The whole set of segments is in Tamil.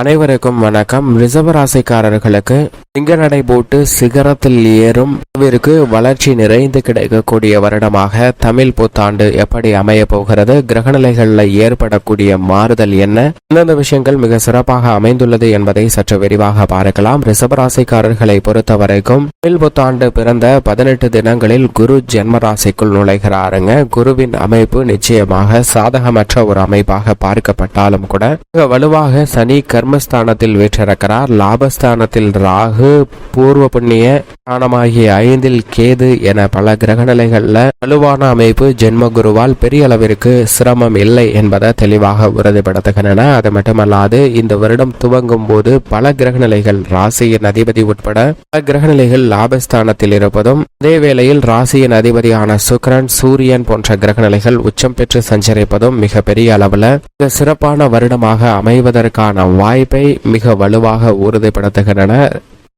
அனைவருக்கும் வணக்கம். ரிசர்வ ராசிக்காரர்களுக்கு சிங்க நடை போட்டு சிகரத்தில் ஏறும் அளவிற்கு வளர்ச்சி நிறைந்து கிடைக்கக்கூடிய வருடமாக தமிழ் புத்தாண்டு எப்படி அமைய போகிறது? கிரகநிலைகளில் ஏற்படக்கூடிய மாறுதல் என்ன? எந்தெந்த விஷயங்கள் மிக சிறப்பாக அமைந்துள்ளது என்பதை சற்று விரிவாக பார்க்கலாம். ரிசர்வ ராசிக்காரர்களை பொறுத்த வரைக்கும் தமிழ் புத்தாண்டு பிறந்த பதினெட்டு தினங்களில் குரு ஜென்மராசிக்குள் நுழைகிறாருங்க. குருவின் அமைப்பு நிச்சயமாக சாதகமற்ற ஒரு அமைப்பாக பார்க்கப்பட்டாலும் கூட மிக வலுவாக சனி கர்மஸ்தானத்தில் வீற்றிருக்கிறார். லாபஸ்தானத்தில் ராகு பூர்வ புண்ணிய ஸ்தானமாகிய ஐந்தில் கேது என பல கிரகநிலைகள்ல வலுவான அமைப்பு ஜென்ம குருவால் பெரிய அளவிற்கு சிரமம் இல்லை என்பதை தெளிவாக உறுதிப்படுத்துகின்றன. அது மட்டுமல்லாது இந்த வருடம் துவங்கும் போது பல கிரகநிலைகள் ராசியின் அதிபதி உட்பட பல கிரகநிலைகள் லாபஸ்தானத்தில் இருப்பதும் அதே வேளையில் ராசியின் அதிபதியான சுக்ரன் சூரியன் போன்ற கிரகநிலைகள் உச்சம் பெற்று சஞ்சரிப்பதும் மிகப்பெரிய அளவில் அளவுல மிக சிறப்பான வருடமாக அமைவதற்கான வாய்ப்பு வாய்ப்பை மிக வலுவாக உறுதிப்படுத்துகின்றன.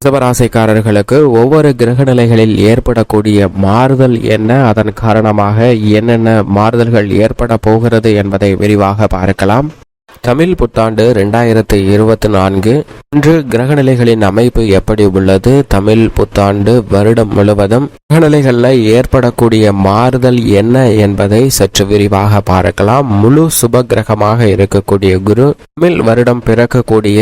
ரிஷபராசிக்காரர்களுக்கு ஒவ்வொரு கிரகநிலைகளில் ஏற்படக்கூடிய மாறுதல் என்ன? அதன் காரணமாக என்னென்ன மாறுதல்கள் ஏற்பட போகிறது என்பதை விரிவாக பார்க்கலாம். தமிழ் புத்தாண்டு ரெண்டாயிரத்தி இருபத்தி நான்கு. இன்று கிரகநிலைகளின் அமைப்பு எப்படி உள்ளது? தமிழ் புத்தாண்டு வருடம் முழுவதும் கிரகநிலைகளில் ஏற்படக்கூடிய மாறுதல் என்ன என்பதை சற்று விரிவாக பார்க்கலாம். முழு சுப கிரகமாக இருக்கக்கூடிய குரு தமிழ் வருடம் பிறக்கக்கூடிய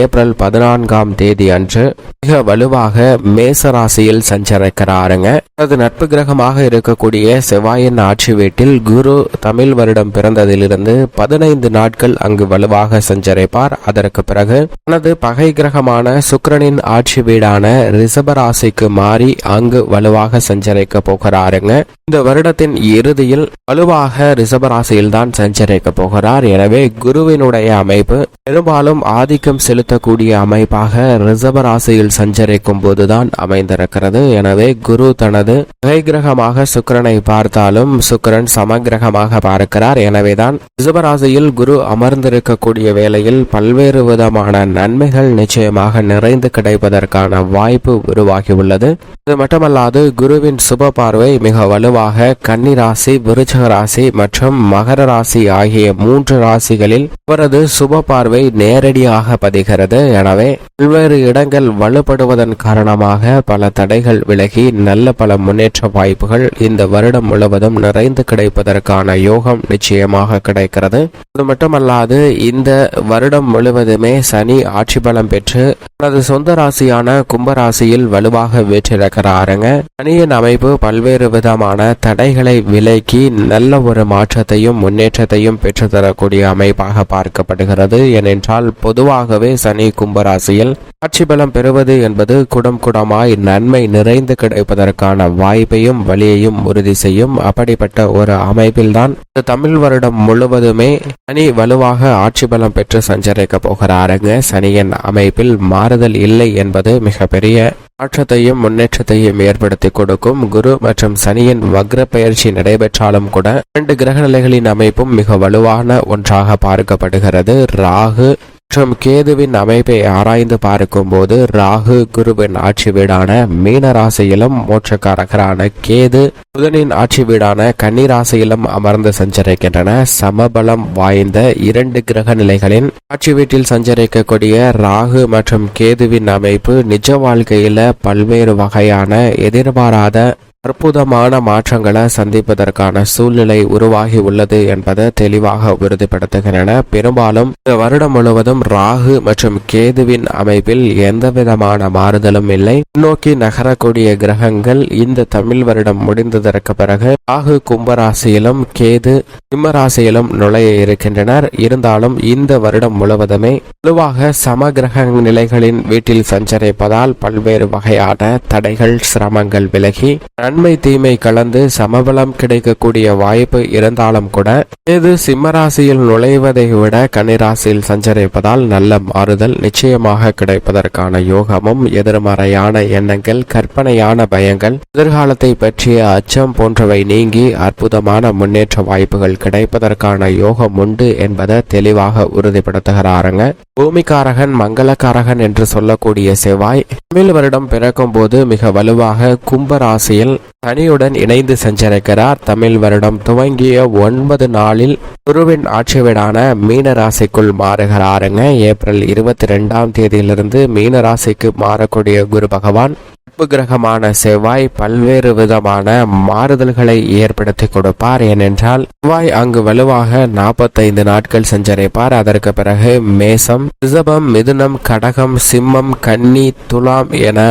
ஏப்ரல் பதினான்காம் தேதி அன்று மிக வலுவாக மேசராசியில் சஞ்சரிக்கிறாருங்க. அது நட்பு கிரகமாக இருக்கக்கூடிய செவ்வாயின் ஆட்சி வீட்டில் குரு தமிழ் வருடம் பிறந்ததிலிருந்து பதினைந்து நாட்கள் அங்கு வலுவாக சஞ்சரிப்பார். அதற்கு பிறகு தனது பகை கிரகமான சுக்கிரனின் ஆட்சி வீடான ரிஷபராசிக்கு மாறி அங்கு வலுவாக சஞ்சரிக்க போகிறாருங்க இந்த வருடத்தின் இறுதியில் வலுவாக ரிஷபராசியில் தான் சஞ்சரிக்க போகிறார். எனவே குருவினுடைய அமைப்பு பெரும்பாலும் ஆதிக்கம் செலுத்தக்கூடிய அமைப்பாக ரிஷப ராசியில் சஞ்சரிக்கும் போதுதான் அமைந்திருக்கிறது. எனவே குரு தனது பகை கிரகமாக சுக்கிரனை பார்த்தாலும் சுக்கிரன் சமகிரகமாக பார்க்கிறார். எனவேதான் ரிஷபராசியில் குரு அமர்ந்த அமர்ந்திருக்கக்கூடிய வேளையில் பல்வேறு விதமான நன்மைகள் நிச்சயமாக நிறைந்து கிடைப்பதற்கான வாய்ப்பு உருவாகியுள்ளது. இது மட்டுமல்லாது குருவின் சுப பார்வை மிக வலுவாக கன்னி ராசி விருச்சக ராசி மற்றும் மகர ராசி ஆகிய மூன்று ராசிகளில் அவரது சுப பார்வை நேரடியாக பதிகிறது. எனவே பல்வேறு இடங்கள் வலுப்படுவதன் காரணமாக பல தடைகள் விலகி நல்ல பல முன்னேற்ற வாய்ப்புகள் இந்த வருடம் முழுவதும் நிறைந்து கிடைப்பதற்கான யோகம் நிச்சயமாக கிடைக்கிறது. அது மட்டுமல்லாது இந்த வருடம் முழுவதுமே சனி ஆட்சி பலம் பெற்று தனது சொந்த ராசியான கும்பராசியில் வலுவாக வீற்றிருக்கிறாருங்க. சனியின் அமைப்பு பல்வேறு விதமான தடைகளை விலக்கி நல்ல ஒரு மாற்றத்தையும் முன்னேற்றத்தையும் பெற்றுத்தரக்கூடிய அமைப்பாக பார்க்கப்படுகிறது. ஏனென்றால் பொதுவாகவே சனி கும்பராசியில் ஆட்சி பலம் பெறுவது என்பது குடம் குடமாய் நன்மை நிறைந்து கிடைப்பதற்கான வாய்ப்பையும் வழியையும் உறுதி செய்யும் அப்படிப்பட்ட ஒரு அமைப்பில்தான் தமிழ் வருடம் முழுவதுமே சனி வலுவாக ஆட்சி பலம் பெற்று சஞ்சரிக்க போகிறாருங்க. சனியின் அமைப்பில் மாறுதல் இல்லை என்பது மிகப்பெரிய மாற்றத்தையும் முன்னேற்றத்தையும் ஏற்படுத்தி கொடுக்கும். குரு மற்றும் சனியின் வக்ர பயிற்சி நடைபெற்றாலும் கூட இரண்டு கிரகநிலைகளின் அமைப்பும் மிக வலுவான ஒன்றாக பார்க்கப்படுகிறது. ராகு மற்றும் கேதுவின் அமைப்பை ஆராய்ந்து பார்க்கும்போது ராகு குருவின் ஆட்சி வீடான மீன ராசியிலும் மோட்சக்காரகரான கேது புதனின் ஆட்சி வீடான கன்னிராசியிலும் அமர்ந்து சஞ்சரிக்கின்றன. சமபலம் வாய்ந்த இரண்டு கிரக நிலைகளின் ஆட்சி வீட்டில் சஞ்சரிக்கக்கூடிய ராகு மற்றும் கேதுவின் அமைப்பு நிஜ வாழ்க்கையில பல்வேறு வகையான எதிர்பாராத அற்புதமான மாற்றங்களை சந்திப்பதற்கான சூழ்நிலை உருவாகி உள்ளது என்பதை தெளிவாக உறுதிப்படுத்துகின்றன. பெரும்பாலும் இந்த வருடம் முழுவதும் ராகு மற்றும் கேதுவின் அமைப்பில் எந்த விதமான மாறுதலும் இல்லை. நோக்கி நகரக்கூடிய கிரகங்கள் இந்த தமிழ் வருடம் முடிந்ததற்கு பிறகு ராகு கும்பராசியிலும் கேது சிம்மராசியிலும் நுழைய இருக்கின்றனர். இருந்தாலும் இந்த வருடம் முழுவதுமே பொதுவாக சமகிரக நிலைகளின் வீட்டில் சஞ்சரிப்பதால் பல்வேறு வகையான தடைகள் சிரமங்கள் விலகி நன்மை தீமை கலந்து சமபலம் கிடைக்கக்கூடிய வாய்ப்பு இருந்தாலும் கூட இது சிம்மராசியில் நுழைவதை விட கன்னிராசியில் சஞ்சரிப்பதால் நல்ல மாறுதல் நிச்சயமாக கிடைப்பதற்கான யோகமும் எதிர்மறையான எண்ணங்கள் கற்பனையான பயங்கள் எதிர்காலத்தை பற்றிய அச்சம் போன்றவை நீங்கி அற்புதமான முன்னேற்ற வாய்ப்புகள் கிடைப்பதற்கான யோகம் உண்டு என்பதை தெளிவாக உறுதிப்படுத்துகிறாருங்க. பூமிக்காரகன் மங்களக்காரகன் என்று சொல்லக்கூடிய செவ்வாய் தமிழ் வருடம் பிறக்கும் போது மிக வலுவாக கும்பராசியில் சனியுடன் இணைந்து சஞ்சரிக்கிறார். தமிழ் வருடம் துவங்கிய ஒன்பது நாளில் குருவின் ஆட்சி வீடான மீன ராசிக்குள் மாறுகிறாருங்க. ஏப்ரல் இருபத்தி ரெண்டாம் தேதியிலிருந்து மீன ராசிக்கு மாறக்கூடிய குரு பகவான் நட்பு கிரகமான செவ்வாய் பல்வேறு விதமான மாறுதல்களை ஏற்படுத்தி கொடுப்பார். ஏனென்றால் செவ்வாய் அங்கு வலுவாக நாற்பத்தைந்து நாட்கள் சஞ்சரிப்பார். அதற்கு பிறகு மேசம் ரிஷபம் மிதுனம் கடகம் சிம்மம் கன்னி துலாம் என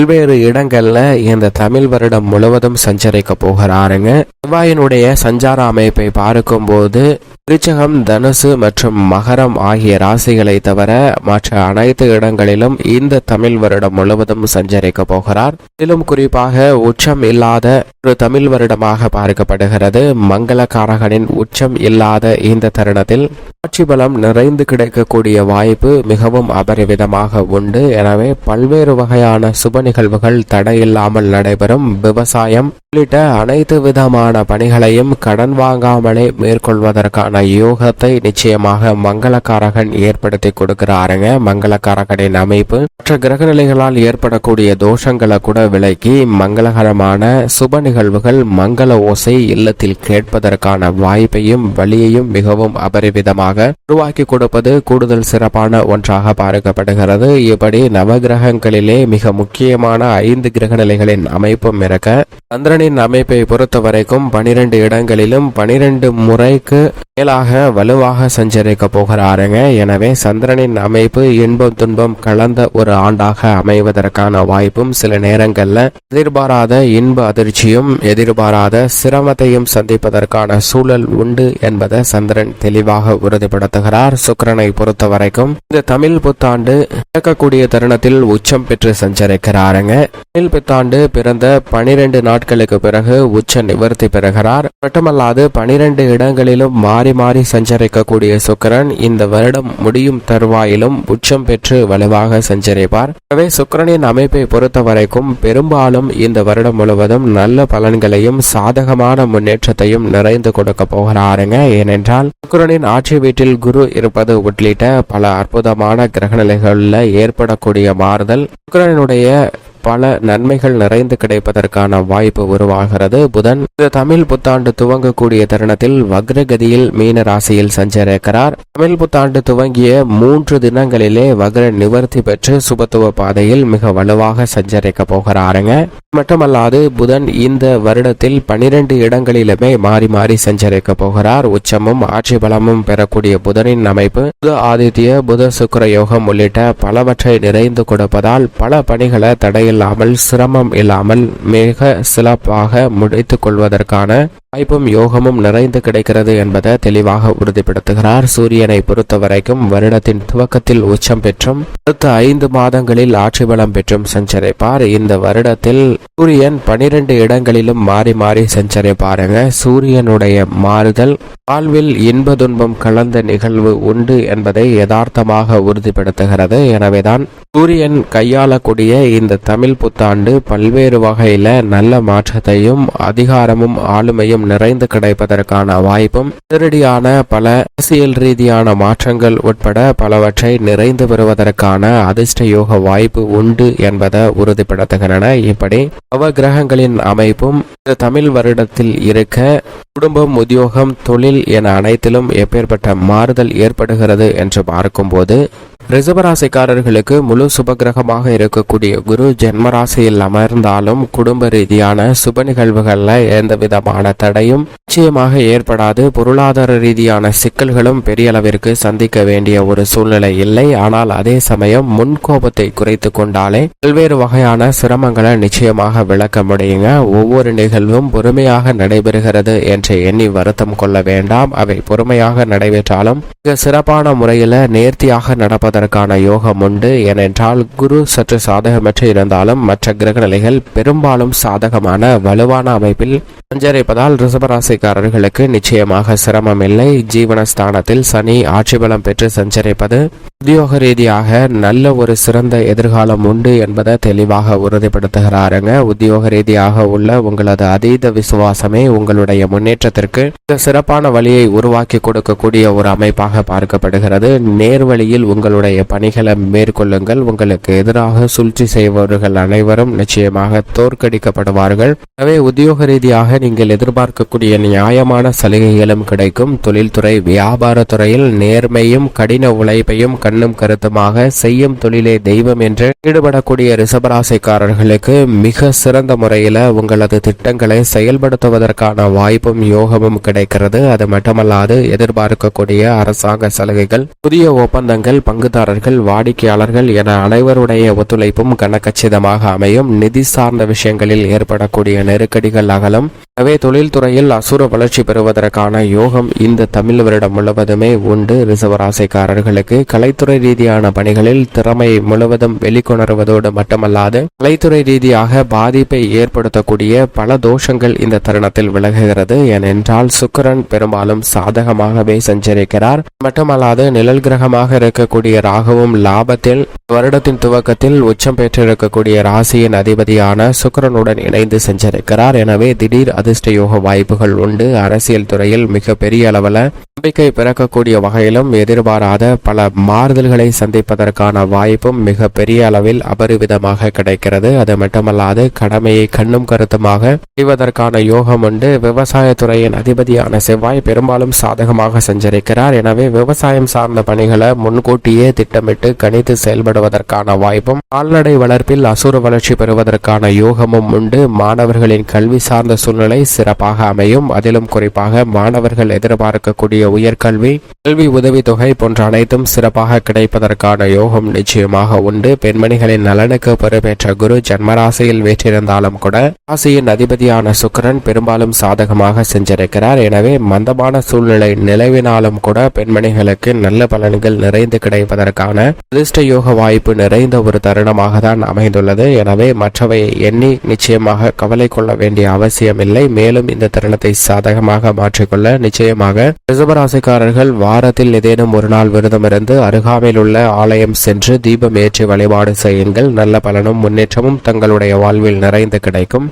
பல்வேறு இடங்கள்ல இந்த தமிழ் வருடம் முழுவதும் சஞ்சரிக்க போகிறாருங்க. செவ்வாயினுடைய சஞ்சார அமைப்பை பார்க்கும்போது விருச்சகம் தனுசு மற்றும் மகரம் ஆகிய ராசிகளை தவிர மற்ற அனைத்து இடங்களிலும் இந்த தமிழ் வருடம் முழுவதும் சஞ்சரிக்க போகிறார். இதிலும் குறிப்பாக உச்சம் இல்லாத ஒரு தமிழ் வருடமாக பார்க்கப்படுகிறது. மங்கள காரகனின் உச்சம் இல்லாத இந்த தருணத்தில் ஆட்சி பலம் நிறைந்து கிடைக்கக்கூடிய வாய்ப்பு மிகவும் அபரிவிதமாக உண்டு. எனவே பல்வேறு வகையான சுப நிகழ்வுகள் தடையில்லாமல் நடைபெறும். விவசாயம் உள்ளிட்ட அனைத்து விதமான பணிகளையும் கடன் வாங்காமலே மேற்கொள்வதற்கான யோகத்தை நிச்சயமாக மங்களக்காரகன் ஏற்படுத்தி கொடுக்கிறாருங்க. மங்களக்காரகனின் அமைப்பு மற்ற கிரகநிலைகளால் ஏற்படக்கூடிய தோஷங்களை கூட விலக்கி மங்களகரமான சுப நிகழ்வுகள் மங்கள ஓசை இல்லத்தில் கேட்பதற்கான வாய்ப்பையும் வழியையும் மிகவும் அபரிவிதமாக உருவாக்கி கொடுப்பது கூடுதல் சிறப்பான ஒன்றாக பார்க்கப்படுகிறது இப்படி நவகிரகங்களிலே மிக முக்கியமான ஐந்து கிரகநிலைகளின் அமைப்பும் இருக்க சந்திரனின் அமைப்பை பொறுத்த வரைக்கும் பனிரெண்டு இடங்களிலும் பனிரெண்டு முறைக்கு மேலாக வலுவாக சஞ்சரிக்க போகிறாருங்க. எனவே சந்திரனின் அமைப்பு இன்பம் துன்பம் கலந்த ஒரு ஆண்டாக அமைவதற்கான வாய்ப்பும் சில நேரங்கள்ல எதிர்பாராத இன்ப அதிர்ச்சியும் எதிர்பாராத சிரமத்தையும் சந்திப்பதற்கான சூழல் உண்டு என்பதை சந்திரன் தெளிவாக உறுதிப்படுத்துகிறார் சுக்கரனை பொறுத்த வரைக்கும் இந்த தமிழ் புத்தாண்டு பிறக்கக்கூடிய தருணத்தில் உச்சம் பெற்று சஞ்சரிக்கிறாருங்க. தமிழ் புத்தாண்டு பிறந்த பனிரெண்டு நாட்களுக்கு பிறகு உச்ச நிவர்த்தி பெறுகிறார். மட்டுமல்லாது பனிரெண்டு இடங்களிலும் மாறி மாறி சஞ்சரிக்கக்கூடிய சுக்கரன் இந்த வருடம் முடியும் தருவாயிலும் உச்சம் பெற்று வலுவாக சஞ்சரிப்பார். எனவே சுக்கரனின் அமைப்பை பொறுத்த வரைக்கும் பெரும்பாலும் இந்த வருடம் முழுவதும் நல்ல பலன்களையும் சாதகமான முன்னேற்றத்தையும் நிறைந்து கொடுக்க போகிறாருங்க. ஏனென்றால் சுக்கரனின் ஆட்சி வீட்டில் குரு இருப்பது உள்ளிட்ட பல அற்புதமான கிரகநிலைகளில் ஏற்படக்கூடிய மாறுதல். சுக்கரனுடைய பல நன்மைகள் நிறைந்து கிடைப்பதற்கான வாய்ப்பு உருவாகிறது. புதன் இந்த தமிழ் புத்தாண்டு துவங்கக்கூடிய தருணத்தில் வக்ரகதியில் மீன ராசியில் சஞ்சரிக்கிறார். தமிழ் புத்தாண்டு துவங்கிய மூன்று தினங்களிலே வக்ர நிவர்த்தி பெற்று சுபத்துவ பாதையில் மிக வலுவாக சஞ்சரிக்க போகிறாருங்க. மட்டுமல்லாது புதன் இந்த வருடத்தில் பனிரெண்டு இடங்களிலுமே மாறி மாறி சஞ்சரிக்க போகிறார். உச்சமும் ஆட்சி பலமும் பெறக்கூடிய புதனின் அமைப்பு புத ஆதித்ய புத சுக்கர யோகம் உள்ளிட்ட பலவற்றை நிறைந்து கொடுப்பதால் பல பணிகளை தடையில்லாமல் சிரமம் இல்லாமல் மிக சிறப்பாக முடித்துக் கொள்வதற்கான வாய்ப்பும் யோகமும் நிறைந்து கிடைக்கிறது என்பதை தெளிவாக உறுதிப்படுத்துகிறார். சூரியனை பொறுத்த வரைக்கும் வருடத்தின் துவக்கத்தில் உச்சம் பெற்றும் அடுத்த ஐந்து மாதங்களில் ஆட்சி பலம் பெற்றும் சஞ்சரிப்பார். இந்த வருடத்தில் சூரியன் பனிரெண்டு இடங்களிலும் மாறி மாறி சஞ்சரிப்பாருங்க. சூரியனுடைய மாறுதல் வாழ்வில் இன்ப துன்பம் கலந்த நிகழ்வு உண்டு என்பதை யதார்த்தமாக உறுதிப்படுத்துகிறது. எனவேதான் சூரியன் கையாளக்கூடிய இந்த தமிழ் புத்தாண்டு பல்வேறு வகையில நல்ல மாற்றத்தையும் அதிகாரமும் ஆளுமையும் நிறைந்து கிடைப்பதற்கான வாய்ப்பும் நேரடியான பல அரசியல் ரீதியான மாற்றங்கள் உட்பட பலவற்றை நிறைந்து பெறுவதற்கான அதிர்ஷ்ட யோக வாய்ப்பு உண்டு என்பதை உறுதிப்படுத்துகின்றன. இப்படி நவகிரகங்களின் அமைப்பும் இந்த தமிழ் வருடத்தில் இருக்க குடும்பம் உத்தியோகம் தொழில் என அனைத்திலும் எப்பேற்பட்ட மாறுதல் ஏற்படுகிறது என்று பார்க்கும்போது ரிசபராசிக்காரர்களுக்கு முழு சுபகிரகமாக இருக்கக்கூடிய குரு ஜென்மராசியில் அமர்ந்தாலும் குடும்ப ரீதியான சுப நிகழ்வுகள்ல எந்த விதமான தடையும் நிச்சயமாக ஏற்படாது. பொருளாதார ரீதியான சிக்கல்களும் பெரிய அளவிற்கு சந்திக்க வேண்டிய ஒரு சூழ்நிலை இல்லை. ஆனால் அதே சமயம் முன்கோபத்தை குறைத்து கொண்டாலே பல்வேறு வகையான சிரமங்களை நிச்சயமாக விளக்க முடியுங்க. ஒவ்வொரு நிகழ்வும் பொறுமையாக நடைபெறுகிறது என்று எண்ணி வருத்தம் கொள்ள வேண்டாம். அவை பொறுமையாக நடைபெற்றாலும் மிக சிறப்பான முறையில் நேர்த்தியாக நடப்பதற்கான யோகம் உண்டு. ஏனென்றால் குரு சற்று சாதகமற்று இருந்தாலும் மற்ற கிரகநிலைகள் பெரும்பாலும் சாதகமான வலுவான அமைப்பில் சஞ்சரிப்பதால் ரிசபராசிக்காரர்களுக்கு நிச்சயமாக சிரமம் இல்லை. ஜீவனஸ்தானத்தில் சனி ஆட்சி பலம் பெற்று சஞ்சரிப்பது உத்தியோக ரீதியாக நல்ல ஒரு சிறந்த எதிர்காலம் உண்டு என்பதை தெளிவாக உறுதிப்படுத்துகிறாருங்க. உத்தியோக ரீதியாக உள்ள உங்களது அதீத விசுவாசமே உங்களுடைய முன்னேற்றத்திற்கு சிறப்பான வழியை உருவாக்கி கொடுக்கக்கூடிய ஒரு அமைப்பாக பார்க்கப்படுகிறது. நேர்வழியில் உங்களுடைய உங்களுடைய பணிகளை மேற்கொள்ளுங்கள். உங்களுக்கு எதிராக சூழ்ச்சி செய்பவர்கள் அனைவரும் நிச்சயமாக தோற்கடிக்கப்படுவார்கள். எனவே உத்தியோக ரீதியாக நீங்கள் எதிர்பார்க்கக்கூடிய நியாயமான சலுகைகளும் கிடைக்கும். தொழில்துறை வியாபார துறையில் நேர்மையும் கடின உழைப்பையும் கண்ணும் கருத்துமாக செய்யும் தொழிலே தெய்வம் என்று ஈடுபடக்கூடிய ரிசபராசைக்காரர்களுக்கு மிக சிறந்த முறையில் உங்களது திட்டங்களை செயல்படுத்துவதற்கான வாய்ப்பும் யோகமும் கிடைக்கிறது. அது மட்டுமல்லாது எதிர்பார்க்கக்கூடிய அரசாங்க சலுகைகள் புதிய ஒப்பந்தங்கள் பங்கு பங்குதாரர்கள் வாடிக்கையாளர்கள் என அனைவருடைய ஒத்துழைப்பும் கனக்கச்சிதமாக அமையும். நிதி சார்ந்த விஷயங்களில் ஏற்படக்கூடிய நெருக்கடிகள் அகலும். எனவே தொழில்துறையில் அசுர வளர்ச்சி பெறுவதற்கான யோகம் இந்த தமிழ் வருடம் முழுவதுமே உண்டு. ரிசவராசைக்காரர்களுக்கு கலைத்துறை ரீதியான பணிகளில் திறமை முழுவதும் வெளிக்கொணர்வதோடு மட்டுமல்லாது கலைத்துறை ரீதியாக பாதிப்பை ஏற்படுத்தக்கூடிய பல தோஷங்கள் இந்த தருணத்தில் விலகுகிறது. ஏனென்றால் சுக்கரன் பெரும்பாலும் சாதகமாகவே சஞ்சரிக்கிறார். மட்டுமல்லாது நிழல் கிரகமாக இருக்கக்கூடிய ராகவும் லாபத்தில் வருடத்தின் துவக்கத்தில் உச்சம் பெற்றிருக்கக்கூடிய ராசியின் அதிபதியான சுக்கிரனுடன் இணைந்து சஞ்சரிக்கிறார். எனவே திடீர் அதிர்ஷ்ட யோக வாய்ப்புகள் உண்டு. அரசியல் துறையில் மிக பெரிய அளவில் நம்பிக்கை பிறக்கக்கூடிய வகையிலும் எதிர்பாராத பல மாறுதல்களை சந்திப்பதற்கான வாய்ப்பும் மிக பெரிய அளவில் அபரிவிதமாக கிடைக்கிறது. அது மட்டுமல்லாது கடமையை கண்ணும் கருத்துமாக செய்வதற்கான யோகம் உண்டு. விவசாயத்துறையின் அதிபதியான செவ்வாய் பெரும்பாலும் சாதகமாக சஞ்சரிக்கிறார். எனவே விவசாயம் சார்ந்த பணிகளை முன்கூட்டியே திட்டமிட்டு கணித்து செயல்படுவதற்கான வாய்ப்பும் கால்நடை வளர்ப்பில் அசுர வளர்ச்சி பெறுவதற்கான யோகமும் உண்டு. மாணவர்களின் கல்வி சார்ந்த சூழ்நிலை சிறப்பாக அமையும். அதிலும் குறிப்பாக மாணவர்கள் எதிர்பார்க்கக்கூடிய உயர்கல்வி கல்வி உதவித்தொகை போன்ற அனைத்தும் சிறப்பாக கிடைப்பதற்கான யோகம் நிச்சயமாக உண்டு. பெண்மணிகளின் நலனுக்கு பொறுப்பேற்ற குரு ஜன்மராசியில் வேற்றிருந்தாலும் கூட ராசியின் அதிபதியான சுக்கிரன் பெரும்பாலும் சாதகமாக சென்றிருக்கிறார். எனவே மந்தமான சூழ்நிலை நிலவினாலும் கூட பெண்மணிகளுக்கு நல்ல பலன்கள் நிறைந்து கிடைப்பதற்கான அதிர்ஷ்ட யோக வாய்ப்பு நிறைந்த ஒரு தருணமாக தான் அமைந்துள்ளது. எனவே மற்றவையை எண்ணி நிச்சயமாக கவலை கொள்ள வேண்டிய அவசியமில்லை. மேலும் இந்த தருணத்தை சாதகமாக மாற்றிக்கொள்ள நிச்சயமாக ரிசபராசிக்காரர்கள் வாரத்தில் ஏதேனும் ஒரு நாள் விரதமிருந்து அருகாமையில் உள்ள ஆலயம் சென்று தீபம் ஏற்றி வழிபாடு செய்யுங்கள். நல்ல பலனும் முன்னேற்றமும் தங்களுடைய வாழ்வில் நிறைந்து கிடைக்கும்.